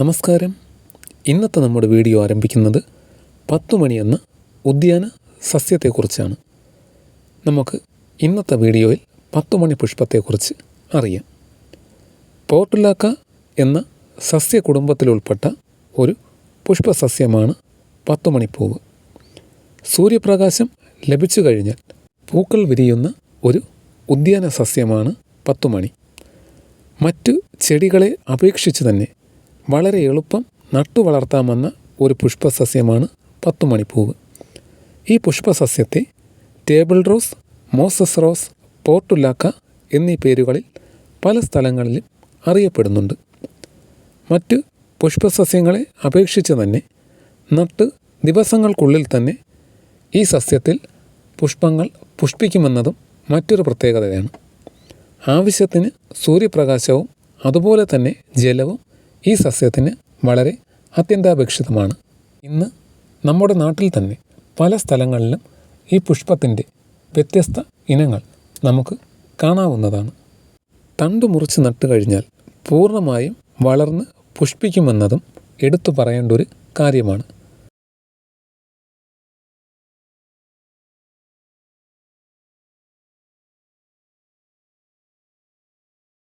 നമസ്കാരം. ഇന്നത്തെ നമ്മുടെ വീഡിയോ ആരംഭിക്കുന്നത് പത്തുമണി എന്ന ഉദ്യാന സസ്യത്തെക്കുറിച്ചാണ്. നമുക്ക് ഇന്നത്തെ വീഡിയോയിൽ പത്തുമണി പുഷ്പത്തെക്കുറിച്ച് അറിയാം. പോർട്ടുലാക്ക എന്ന സസ്യകുടുംബത്തിലുൾപ്പെട്ട ഒരു പുഷ്പസസ്യമാണ് പത്തുമണിപ്പൂവ് സൂര്യപ്രകാശം ലഭിച്ചു കഴിഞ്ഞാൽ പൂക്കൾ വിരിയുന്ന ഒരു ഉദ്യാന സസ്യമാണ് പത്തുമണി മറ്റു ചെടികളെ അപേക്ഷിച്ച് തന്നെ വളരെ എളുപ്പം നട്ടു വളർത്താമെന്ന ഒരു പുഷ്പസസ്യമാണ് പത്തുമണിപ്പൂവ്. ഈ പുഷ്പസസ്യത്തെ table rose moses rose portulaca എന്നീ പേരുകളിൽ പല സ്ഥലങ്ങളിലും അറിയപ്പെടുന്നുണ്ട്. മറ്റ് പുഷ്പസസ്യങ്ങളെ അപേക്ഷിച്ച് തന്നെ നട്ട് ദിവസങ്ങൾക്കുള്ളിൽ തന്നെ ഈ സസ്യത്തിൽ പുഷ്പങ്ങൾ പുഷ്പിക്കുമെന്നതും മറ്റൊരു പ്രത്യേകതയാണ്. ആവശ്യത്തിന് സൂര്യപ്രകാശവും അതുപോലെ തന്നെ ജലവും ഈ സസ്യത്തിന് വളരെ അത്യന്താപേക്ഷിതമാണ്. ഇന്ന് നമ്മുടെ നാട്ടിൽ തന്നെ പല സ്ഥലങ്ങളിലും ഈ പുഷ്പത്തിന്റെ വ്യത്യസ്ത ഇനങ്ങൾ നമുക്ക് കാണാവുന്നതാണ്. തണ്ട് മുറിച്ച് നട്ടു കഴിഞ്ഞാൽ പൂർണമായും വളർന്ന് പുഷ്പിക്കുമെന്നതും എടുത്തു പറയേണ്ട ഒരു കാര്യമാണ്.